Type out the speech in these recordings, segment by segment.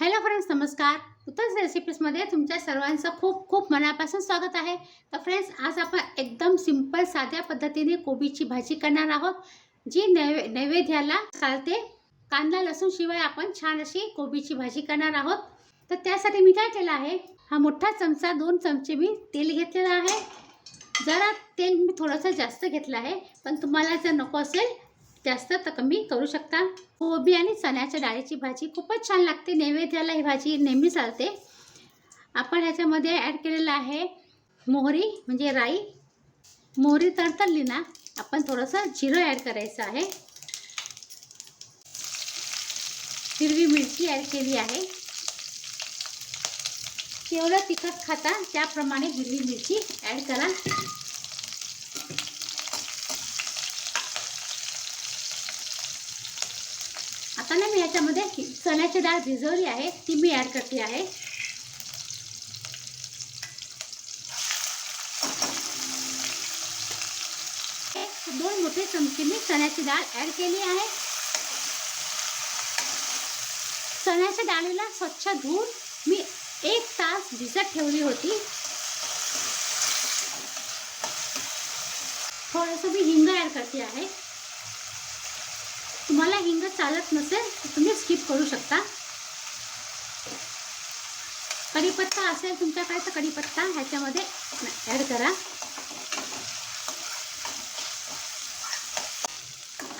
Hello friends नमस्कार. उत्तम रेसिपीजमध्ये तुमच्या सर्वांचं खूप खूप मनापासून स्वागत आहे. तर फ्रेंड्स आज आपण एकदम सिंपल साध्या पद्धतीने कोबीची भाजी करणार आहोत जी नैवे नैवेद्याला चालते. कांदा लसूण शिवाय आपण छान अशी कोबीची भाजी करणार आहोत. तर त्यासाठी मी काय केलं आहे हा मोठा चमचा दोन चमचे मी तेल घेतलेला आहे. जरा तेल मी थोडंसं जास्त घेतलं आहे पण तुम्हाला जर नको असेल जास्त तर कमी करू शकता. कोबी आणि चण्याच्या डाळीची भाजी खूपच छान लागते. नैवेद्याला ही भाजी नेहमी चालते. आपण ह्याच्यामध्ये ॲड केलेलं आहे मोहरी म्हणजे राई. मोहरी तडतडली ना आपण थोडंसं जिरं ॲड करायचं आहे. हिरवी मिरची ॲड केली आहे. केवढं तिखट खाता त्याप्रमाणे हिरवी मिरची ॲड करा. ना मी ह्याच्यामध्ये चण्याची डाळ भिजवली आहे, ती मी ॲड करते आहे. दोन मोठे चमचे मी चण्याची डाळ ॲड केली आहे. चण्याच्या डाळीला स्वच्छ धुवून मी एक तास भिजत ठेवली होती. थोडंसं मी हिंग ॲड करते आहे. तुम्हाला हिंग चालत नसेल तर तुम्ही स्किप करू शकता. कढीपत्ता असेल तुमच्याकडे तर कढीपत्ता ह्याच्यामध्ये ॲड करा.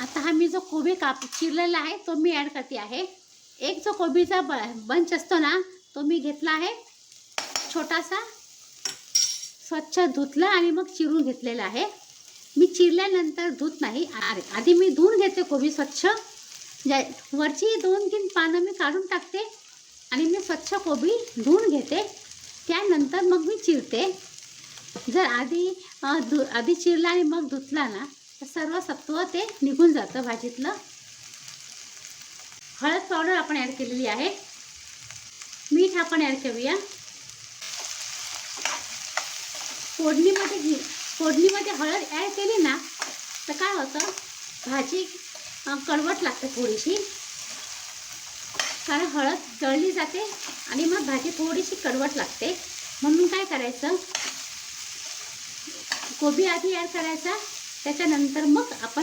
आता हा मी जो कोबी काप चिरलेला आहे तो मी ॲड करते आहे. एक जो कोबीचा ब बंच असतो ना तो मी घेतला आहे. छोटासा स्वच्छ धुतला आणि मग चिरून घेतलेला आहे. मी चिरल्यानंतर धुत नाही. अरे आधी मी धुवून घेते कोबी स्वच्छ. ज्या वरची दोन तीन पानं मी काढून टाकते आणि मी स्वच्छ कोबी धुवून घेते. त्यानंतर मग मी चिरते. जर आधी धु आधी चिरला आणि मग धुतला ना तर सर्व सत्व ते निघून जातं भाजीतलं. हळद पावडर आपण ॲड केलेली आहे. मीठ आपण ॲड करूया. फोडणीमध्ये घे. फोडणीमध्ये हळद ॲड केली ना तर काय होतं? भाजी कडवट लागते थोडीशी. कारण हळद जळली जाते आणि मग भाजी थोडीशी कडवट लागते. म्हणून काय करायचं? कोबी आधी ॲड करायचा. त्याच्यानंतर मग आपण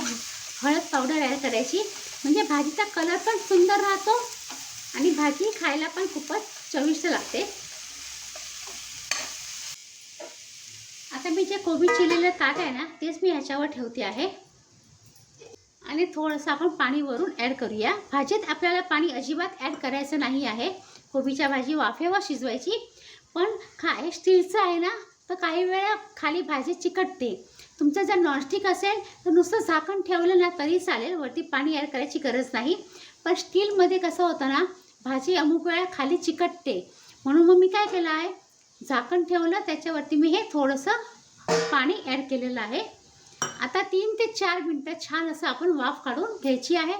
हळद पावडर ॲड करायची. म्हणजे भाजीचा कलर पण सुंदर राहतो आणि भाजी खायला पण खूपच चविष्ट लागते. आता मी जे कोबी चिरलेलं ताट आहे ना तेच मी ह्याच्यावर ठेवते आहे. आणि थोडंसं आपण पाणी वरून ॲड करूया. भाजीत आपल्याला पाणी अजिबात ॲड करायचं नाही आहे. कोबीच्या भाजी वाफेवर शिजवायची. पण काय स्टीलचं आहे ना तर काही वेळा खाली भाजी चिकटते. तुमचं जर नॉनस्टिक असेल तर नुसतं झाकण ठेवलं ना तरी चालेल. वरती पाणी ॲड करायची गरज नाही. पण स्टीलमध्ये कसं होतं ना भाजी अमुक वेळा खाली चिकटते. म्हणून मग मी काय केलं आहे? झाकण ठेवलं त्याच्यावरती मी हे थोडंसं पाणी ॲड केलेलं आहे. आता तीन ते चार मिनटं छान असं आपण वाफ काढून घ्यायची आहे.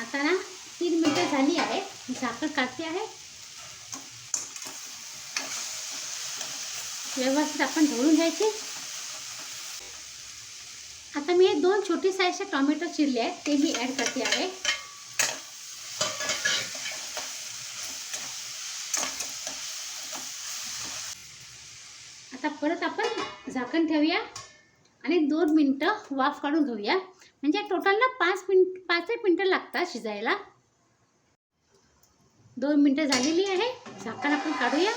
आता ना तीन मिनटं झाली आहे. मी झाकण काढते आहे. व्यवस्थित आपण ढवळून घ्यायचे. आता मी हे दोन छोटी साईजचे टोमॅटो चिरले आहेत. ते मी ॲड करते आहे. परत आपण झाकण ठेवूया आणि दोन मिनटं वाफ काढून घेऊया. म्हणजे टोटलला पाच मिनट पाच एक मिनटं लागतात शिजायला. दोन मिनटं झालेली आहे. झाकण आपण काढूया.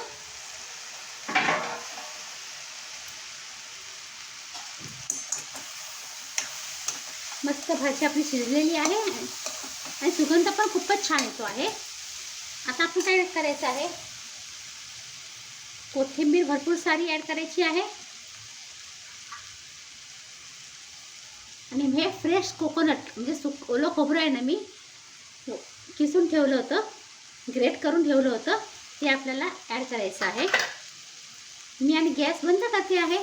मस्त भाजी आपली शिजलेली आहे. आणि सुगंध पण खूपच छान येतो आहे. आता आपण काय करायचं आहे? कोथिंबीर भरपूर सारी ॲड करायची आहे. आणि हे फ्रेश कोकोनट म्हणजे सुक ओलं खोबरं आहे ना मी हो, किसून ठेवलं होतं ग्रेट करून ठेवलं होतं ते आपल्याला ॲड करायचं आहे. मी आणि गॅस बंद करते आहे.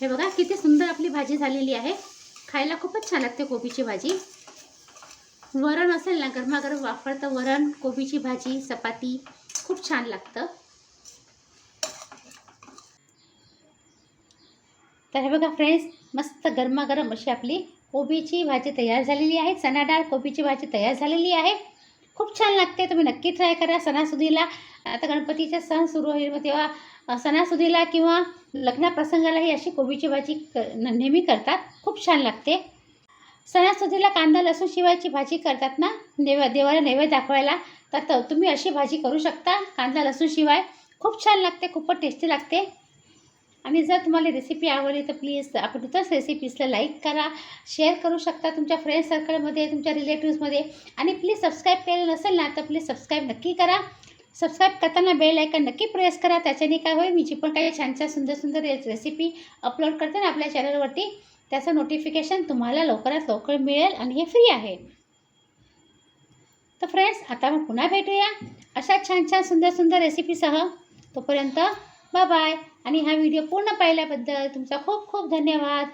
हे बघा किती सुंदर आपली भाजी झालेली आहे. खायला खूपच छान लागते कोबीची भाजी. वरण असेल ना गरमागरम वापरतं वरण कोबीची भाजी चपाती खूप छान लागतं. तर हे बघा फ्रेंड्स मस्त गरमागरम अशी आपली कोबीची भाजी तयार झालेली आहे. चना डाळ कोबीची भाजी तयार झालेली आहे. खूप छान लागते तुम्ही नक्की ट्राय करा सणासुदीला. आता गणपतीचे सण सुरू होईल मग तेव्हा सणासुदीला किंवा लग्नाप्रसंगालाही अशी कोबीची भाजी क न- नेहमी करतात. खूप छान लागते. सणासुदीला कांदा लसूण शिवायची भाजी करतात ना? देवा देवाला नैवेद्य दाखवायला. तर तुम्ही अशी भाजी करू शकता. कांदा लसूण शिवाय. खूप छान लागते खूपच टेस्टी लागते. आणि जर तुम्हाला रेसिपी आवडली तर प्लीज आपण इथंच रेसिपीजला लाईक करा. शेअर करू शकता तुमच्या फ्रेंड सर्कलमध्ये तुमच्या रिलेटिव्समध्ये आणि प्लीज सबस्क्राईब केलं नसेल ना तर प्लीज सबस्क्राईब नक्की करा. सबस्क्राईब करताना बेल आयकन नक्की प्रेस करा. त्याच्याने काय होईल मी जी पण काही छान छान सुंदर सुंदर रेसिपी अपलोड करते ना आपल्या चॅनलवरती त्याचं नोटिफिकेशन तुम्हाला लवकरात लवकर मिळेल आणि हे फ्री आहे. तर फ्रेंड्स आता मग पुन्हा भेटूया अशा छान छान सुंदर सुंदर रेसिपीसह तोपर्यंत बाय बाय आणि हा व्हिडिओ पूर्ण पाहिल्याबद्दल तुमचा खूप खूप धन्यवाद.